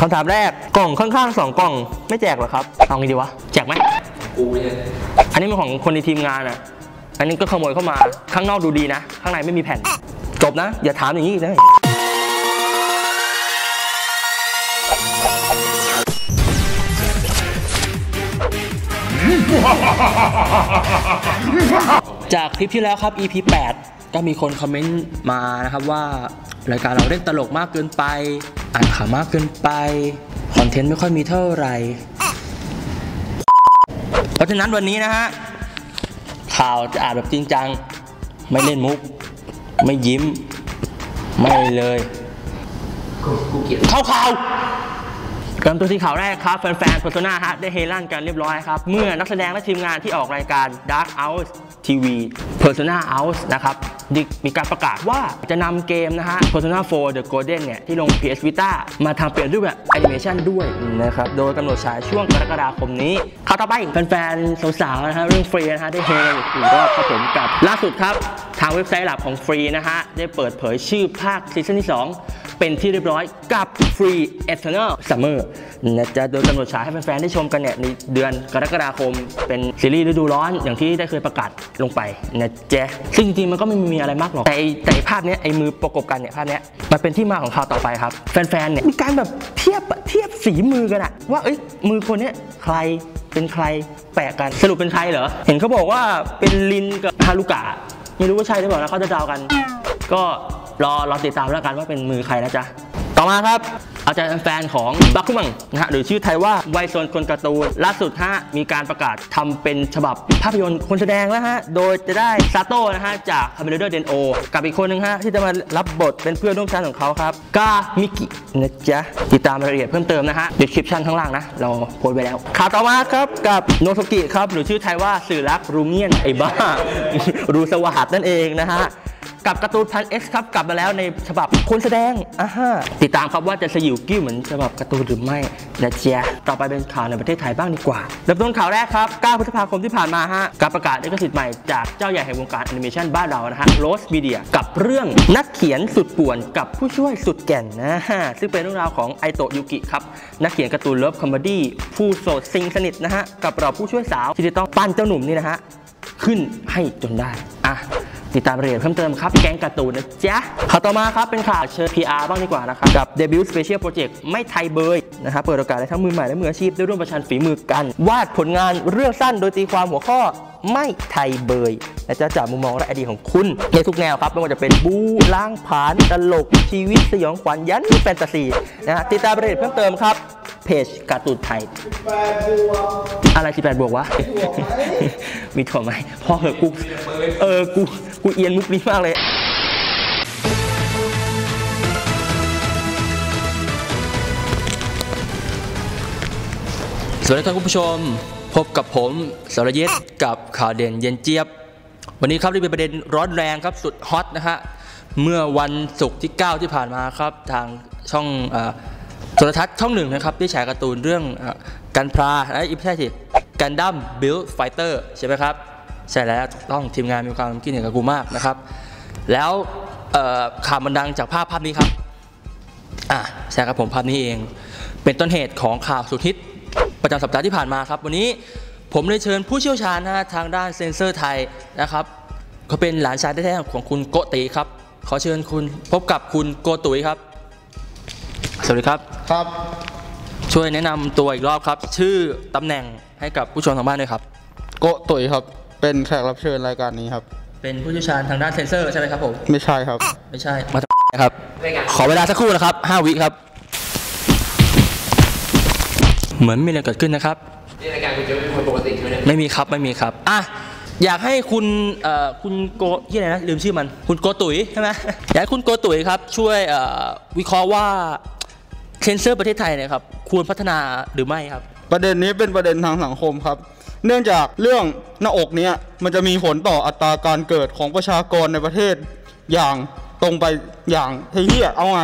คำถามแรกกล่องข้างๆสองกล่องไม่แจกเหรอครับเอางี้ดีวะแจกไหมกูไม่ใช่อันนี้เป็นของคนในทีมงานอะ อันนี้ก็ขโมยเข้ามาข้างนอกดูดีนะ ข้างในไม่มีแผ่น จบนะ อย่าถามอย่างนี้อีกนะจากคลิปที่แล้วครับ EP 8 ก็มีคนคอมเมนต์มานะครับว่ารายการเราเล่นตลกมากเกินไป อ่านข่าวมากเกินไป คอนเทนต์ไม่ค่อยมีเท่าไหร่ เพราะฉะนั้นวันนี้นะฮะ ข่าวจะอ่านแบบจริงจัง ไม่เล่นมุก ไม่ยิ้ม ไม่เลยกูกูเกลียดเข้าข่าว เริ่มต้นที่ข่าวแรกครับแฟนๆ Persona ฮะได้เฮลั่นกันเรียบร้อยครับ เมื่อนักแสดงและทีมงานที่ออกรายการ Dark House TV Persona House นะครับมีการประกาศว่าจะนำเกมนะฮะ Persona 4 The Golden เนี่ย ที่ลง PS Vita มาทำเป็นรูปแบบแอนิเมชันด้วยนะครับ โดยกำหนดฉายช่วงกรกฎาคมนี้ข่าวต่อไปแฟนๆ สาวๆ นะฮะเรื่องฟรีนะฮะได้เฮกันอีกรอบครับผมกับล่าสุดครับทางเว็บไซต์หลักของฟรีนะฮะ ได้เปิดเผยชื่อภาคซีซั่นที่ 2 เป็นที่เรียบร้อยกับ Free Eternal Summer นะจะโดยกำหนดฉายให้แฟนๆ ได้ชมกันเนี่ยในเดือนกรกฎาคม เป็นซีรีส์ฤดูร้อนอย่างที่ได้เคยประกาศลงไปนะเจ๊ซึ่งจริงๆ มันก็ไม่มีอะไรมากหรอก แต่แต่ภาพนี้ไอ้มือประกบกันเนี่ยภาพนี้มันเป็นที่มาของข่าวต่อไปครับ แฟนๆ เนี่ยมีการแบบเทียบเทียบสีมือกันอะว่าเอ้ยมือคนนี้ใครเป็นใครแปะกันสรุปเป็นใครเหรอ เห็นเขาบอกว่าเป็นลินกับฮารุกะ ไม่รู้ว่าใช่หรือเปล่านะเขาจะเดากัน ก็รอรอติดตามแล้วกันว่าเป็นมือใครนะจ๊ะ ต่อมาครับอาจารย์แฟนของบักคุมังนะฮะหรือชื่อไทยว่าไวโซนคนการ์ตูนล่าสุดฮะมีการประกาศทำเป็นฉบับภาพยนตร์คนแสดงแล้วฮะโดยจะได้ซาโต้นะฮะจากคาเมเดอร์เดนโอกับอีกคนหนึงฮะที่จะมารับบทเป็นเพื่อนร่วมชั้นของเขาครับกามิกินะจ๊ะติดตามรายละเอียดเพิ่มเติมนะฮะ description ข้างล่างนะ เราโพสไว้แล้วข่าวต่อมาครับกับโนโทกิครับหรือชื่อไทยว่าสื่อรักรูเมียนไอ้บ้ารูสวัสดนั่นเองนะฮะ กับการ์ตูนพันเอ็กซ์ครับกลับมาแล้วในฉบับคนแสดงอ่าฮะติดตามครับว่าจะสยิวกิ้วเหมือนฉบับการ์ตูนหรือไม่นะเจียต่อไปเป็นข่าวในประเทศไทยบ้างดีกว่าเริ่มต้นข่าวแรกครับ 9 พฤษภาคมที่ผ่านมาฮะการประกาศลิขสิทธิ์ใหม่จากเจ้าใหญ่แห่งวงการแอนิเมชันบ้านเรานะฮะโรสมีเดียกับเรื่องนักเขียนสุดป่วนกับผู้ช่วยสุดแก่นนะฮะซึ่งเป็นเรื่องราวของไอโตะยูกิครับนักเขียนการ์ตูนเลิฟคอมเมดี้ผู้โสดซิงสนิทนะฮะกับเราผู้ช่วยสาวที่จะต้องปั้นเจ้าหนุ่มนี่นะฮะขึ้นให้จนได้ อะ ติดตามรายละเอียดเพิ่มเติมครับ แก๊งการ์ตูนนะจ๊ะข่าวต่อมาครับเป็นข่าวเชิญ PR บ้างดีกว่านะครับ กับเดบิวต์สเปเชียลโปรเจกต์ไม่ไทยเบยนะครับเปิดโอกาสให้ทั้งมือใหม่และมืออาชีพได้ร่วมประชันฝีมือกัน วาดผลงานเรื่องสั้นโดยตีความหัวข้อไม่ไทยเบยนะจะจากมุมมองและไอเดียของคุณในทุกแนวครับไม่ว่าจะเป็นบูล้างผานตลกชีวิตสยองขวัญยันแฟนตาซีนะฮะติดตามรายละเอียดเพิ่มเติมครับเพจการ์ตูนไทยอะไร18บวกวะ มีถั่วไหมพ่อเหอะกู เออ กู กูเอียนมุกนี้มากเลยสวัสดีครับคุณผู้ชม พบกับผมสรเยศกับข่าวเด่นเย็นเจี๊ยบ วันนี้ครับนี่เป็นประเด็นร้อนแรงครับสุดฮอตนะฮะเมื่อวันศุกร์ที่ 9 ที่ผ่านมาครับทางช่องโทรทัศน์ช่องหนึ่งนะครับได้ฉายการ์ตูนเรื่องอกันพราไอ้ยไม่ใช่สิ กันดั้มบิลไฟเตอร์ใช่ไหมครับ ใช่แล้วถูกต้องทีมงานมีความคิดเห็นกับกูมากนะครับ แล้วเอ่อข่าวมันดังจากภาพภาพนี้ครับอะใช่ครับผมภาพนี้เอง เป็นต้นเหตุของข่าวสุดฮิตประจำสัปดาห์ที่ผ่านมาครับ วันนี้ผมเลยเชิญผู้เชี่ยวชาญนะฮะทางด้านเซ็นเซอร์ไทยนะครับเขาเป็นหลานชายแท้ๆของคุณโกติครับ ขอเชิญคุณพบกับคุณโกตุยครับ สวัสดีครับครับ ช่วยแนะนำตัวอีกรอบครับ ชื่อตำแหน่ง ให้กับผู้ชมทางบ้านด้วยครับ โกะตุ๋ยครับ เป็นแขกรับเชิญรายการนี้ครับ เป็นผู้เชี่ยวชาญทางด้านเซ็นเซอร์ใช่ไหมครับผม ไม่ใช่ครับ ไม่ใช่ มาจากครับ ขอเวลาสักครู่นะครับ 5 วิครับ เหมือนมีอะไรเกิดขึ้นนะครับนี่รายการคุณจะไม่เป็นคนปกติใช่ไหมเนี่ยไม่มีครับ ไม่มีครับ อะ อยากให้คุณเอ่อคุณโกที่ไหนนะ ลืมชื่อมัน คุณโกตุ๋ยใช่ไหมอยากให้คุณโกตุ๋ยครับ ช่วยเอ่อวิเคราะห์ว่าเซนเซอร์ประเทศไทยเนี่ยครับ ควรพัฒนาหรือไม่ครับ ประเด็นนี้เป็นประเด็นทางสังคมครับ เนื่องจากเรื่องหน้าอกเนี้ยมันจะมีผลต่ออัตราการเกิดของประชากรในประเทศอย่างตรงไปอย่างเฮียเอาไง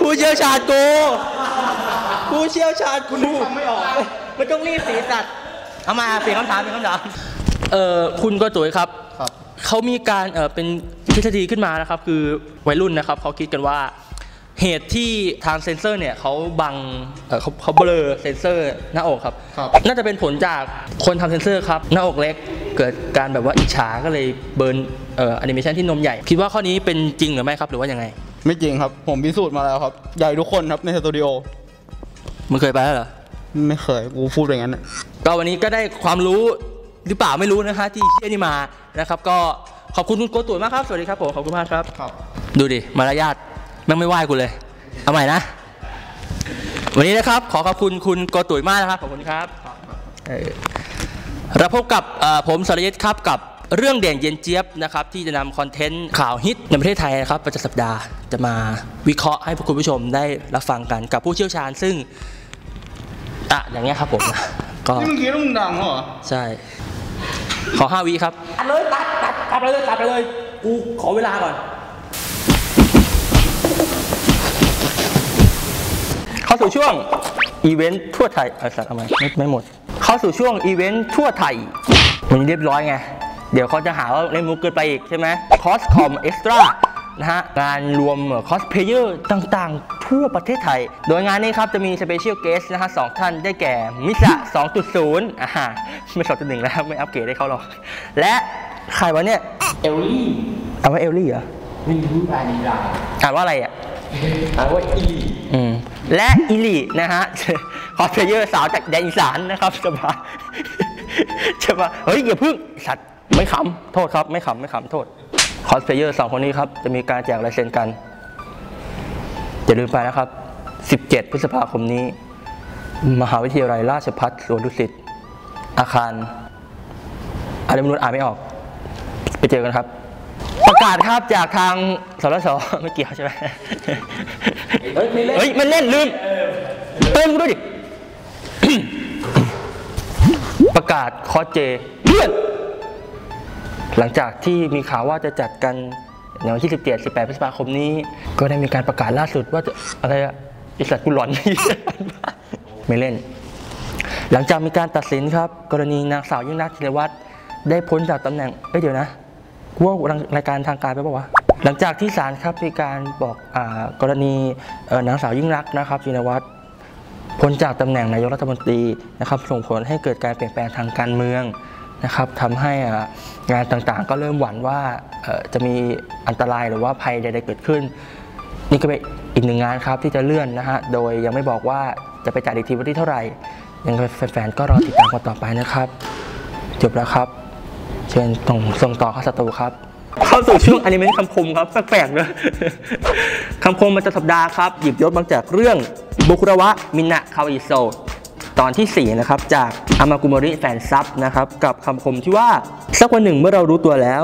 ผู้เชี่ยวชาญกูผู้เชี่ยวชาญกูไม่ออกมันต้องรีบสีสัตว์เอามาเปลี่ยนคำถามเปลี่ยนคำถามเอ่อคุณก็ตุ๋ยครับครับเขามีการเอ่อเป็นทฤษฎีขึ้นมานะครับ คือวัยรุ่นนะครับเขาคิดกันว่า เหตุที่ทางเซนเซอร์เนี่ยเขาบังเอ่อเขาเขาเบลอเซนเซอร์หน้าอกครับครับน่าจะเป็นผลจากคนทำเซนเซอร์ครับ หน้าอกเล็กเกิดการแบบว่าอิจฉาก็เลยเบิร์นเอ่อแอนิเมชันที่นมใหญ่ คิดว่าข้อนี้เป็นจริงหรือไม่ครับ หรือว่ายังไง ไม่จริงครับ ผมพิสูจน์มาแล้วครับ ใหญ่ทุกคนครับในสตูดิโอมึงเคยไปแล้วเหรอ ไม่เคย กูพูดอย่างนั้นน่ะก็วันนี้ก็ได้ความรู้หรือเปล่าไม่รู้นะคะ ที่เชี่ยนี่มานะครับ ก็ขอบคุณคุณโกตุยมากครับ สวัสดีครับผม ขอบคุณมากครับ ครับ ดูดิ มารยาท แม่งไม่ไหว้กูเลย เอาใหม่นะ วันนี้นะครับ ขอขอบคุณคุณโกตุยมากนะครับ ขอบคุณครับเออเราพบกับเอ่อผมสรยุทธ์ครับกับเรื่องเด่นเย็นเจี๊ยบนะครับที่จะนำคอนเทนต์ข่าวฮิตในประเทศไทยนะครับประจำสัปดาห์จะมาวิเคราะห์ให้พวกคุณผู้ชมได้รับฟังกันกับผู้เชี่ยวชาญซึ่งอะอย่างเงี้ยครับผมนะก็นี่มึงคิดว่ามึงดังเหรอใช่ ขอห้าวิครับตัดเลยตัดตัดตัดไปเลยตัดไปเลยกูขอเวลาก่อน เข้าสู่ช่วงอีเวนต์ทั่วไทยเออสัตว์ทำไมไม่ไม่หมด เข้าสู่ช่วงอีเวนต์ทั่วไทย มันเรียบร้อยไง เดี๋ยวเขาจะหาว่าเล่นมุกเกินไปอีกใช่ไหมคอสคอมเอ็กซ์ตร้านะฮะงานรวมคอสเพลเยอร์ต่างๆ ทั่วประเทศไทย โดยงานนี้ครับ จะมีสเปเชียลเกสนะฮะสองท่านได้แก่ มิสะ2.0 อ่าฮะไม่2.1แล้วไม่อัปเกรดให้เขาหรอก และใครวะเนี่ย เอลลี่เอาว่าเอลลี่เหรอไม่รู้รายในรายอ่านว่าอะไรอะอ่านว่าอีอืม และอิลีนะฮะคอสเพลเยอร์สาวจากแดนอีสานนะครับจะมาจะมาเฮ้ยอย่าพึ่งสัตว์ไม่ขำโทษครับ ไม่ขำไม่ขำโทษคอสเพลเยอร์สองคนนี้ครับ จะมีการแจกลายเซ็นกัน อย่าลืมไปนะครับ 17 พฤษภาคมนี้ มหาวิทยาลัยราชภัฏสวนดุสิตอาคารอะไรไม่รู้อ่านไม่ออก ไปเจอกันครับ ประกาศครับจากทางสรสไม่เกี่ยวใช่ไหมเฮ้ยไม่เล่นเฮ้ยมันเล่นลืมเติมกูด้วยดิประกาศคอสเจเพื่อนหลังจากที่มีข่าวว่าจะจัดกันในวันที่ 17 18 พฤษภาคมนี้ ก็ได้มีการประกาศล่าสุดว่าจะอะไรอะไอิสัตว์กูหลอนไม่เล่น หลังจากมีการตัดสินครับ กรณีนางสาวยิ่งรักษณ์ชินวัตรได้พ้นจากตำแหน่งเอ้ยเดี๋ยวนะกู ว่ารายการทางการไปปะวะหลังจากที่ศาลครับมีการบอกอกรณีนางสาวยิ่งรักนะครับชินวัตรพ้นจากตำแหน่งนายกรัฐมนตรีนะครับส่งผลให้เกิดการเปลี่ยนแปลงทางการเมืองนะครับทำให้งานต่างๆ ก็เริ่มหวั่นว่าจะมีอันตรายหรือว่าภัยใดๆเกิดขึ้น นี่ก็เป็นอีกหนึ่งงานครับที่จะเลื่อนนะฮะโดยยังไม่บอกว่าจะไปจัดอีกทีวันที่เท่าไหร่ยังไงแฟนๆก็รอติดตามกันต่อไปนะครับจบแล้วครับ เชิญส่งส่งต่อเข้าสตูครับเข้าสู่ช่วงอนิเมะคำคมครับแปลกๆเลยคำคมประจำสัปดาห์ครับ หยิบยศมาจากเรื่องบุคุระวะมินะคาวอิโซตอนที่ 4 นะครับ จากอามากุมริแฟนซับนะครับ กับคำคมที่ว่า สักวันหนึ่งเมื่อเรารู้ตัวแล้ว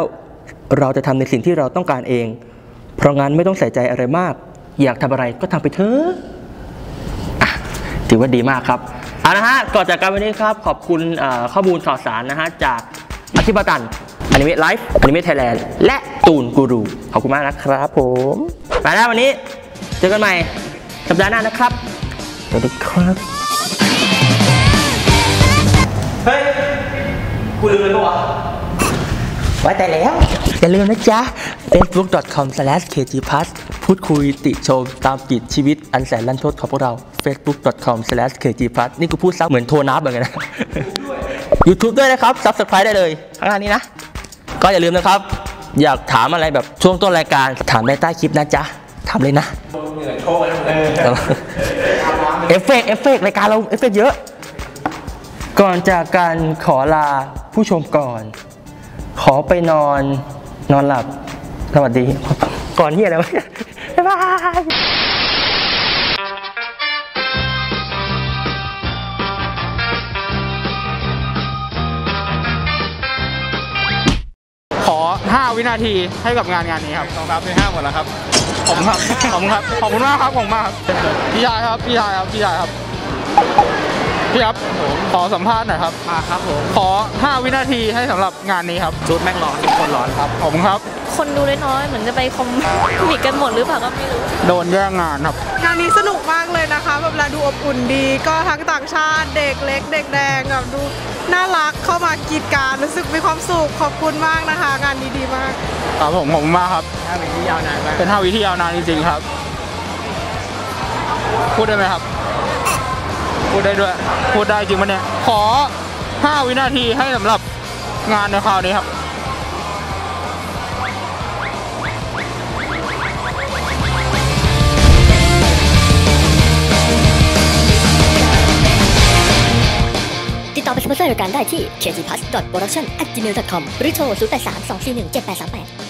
เราจะทำในสิ่งที่เราต้องการเอง เพราะงั้นไม่ต้องใส่ใจอะไรมาก อยากทำอะไรก็ทำไปเถอะถือว่าดีมากครับเอานะฮะก่อนจากกันวันนี้ครับ ขอบคุณข้อมูลข่าวสารนะฮะจาก อธิบตันอนิเมะไลฟ์อนิเมะไทยแลนด์และตูนกูรูขอบคุณมากนะครับผมไปแล้ววันนี้ เจอกันใหม่ สัปดาห์หน้านะครับ สวัสดีครับ เฮ้ย กูลืมเลยปะวะไว้แต่แล้ว อย่าลืมนะจ๊ะ facebook.com/kgplus พูดคุยติชมตามติดชีวิตอันแสนลันทดของพวกเรา facebook.com/kgplus นี่กูพูดซ้ำเหมือนโทรนับเหมือนกันนะ YouTube ด้วยนะครับ subscribe ได้เลยข้างล่างนี้นะ ก็อย่าลืมนะครับ อยากถามอะไรแบบช่วงต้นรายการถามได้ใต้คลิปนะจ๊ะถามเลยนะเหนื่อยโชว์แล้วเออเอฟเฟกต์เอฟเฟกต์รายการเราเอฟเฟกต์เยอะ ก่อนจากการขอลาผู้ชมก่อน ขอไปนอนนอนหลับ สวัสดี ก่อนที่อะไรวะเนี่ยบ๊ายบาย 5 วินาทีให้กับงานงานนี้ครับสองสามสี่ห้าหมดแล้วครับผมครับขอบคุณครับ ขอบคุณมากครับขอบคุณมากครับพี่ชายครับพี่ชายครับพี่ชายครับ พี่ครับขอสัมภาษณ์หน่อยครับมาครับผมขอ 5 วินาทีให้สำหรับงานนี้ครับชุดแม่งร้อนทุกคนร้อนครับขอบคุณครับ คนดูน้อยๆเหมือนจะไปคอมมิกกันหมดหรือเปล่าก็ไม่รู้โดนแย่งงานครับ งานนี้สนุกมากเลยนะคะแบบเวลาดูอบอุ่นดีก็ทั้งต่างชาติเด็กเล็ก เด็กแดงแบบดูน่ารักเข้ามากรีดกรารรู้สึกมีความสุขขอบคุณมากนะคะ งานนี้ดีมากครับผมขอบคุณมากครับถ้าเป็นที่ยาวนานมากเป็น5วิที่ยาวนานจริงๆครับ พูดได้ไหมครับพู ดได้ด้วย พูดได้จริงปะเนี่ย ขอ 5 วินาทีให้สำหรับงานในคราวนี้ครับติดต่อเป็นสปอนเซอร์รายการได้ที่ k g p a s s p r o d u c t i o n g m a i l c o m หรือโทร 0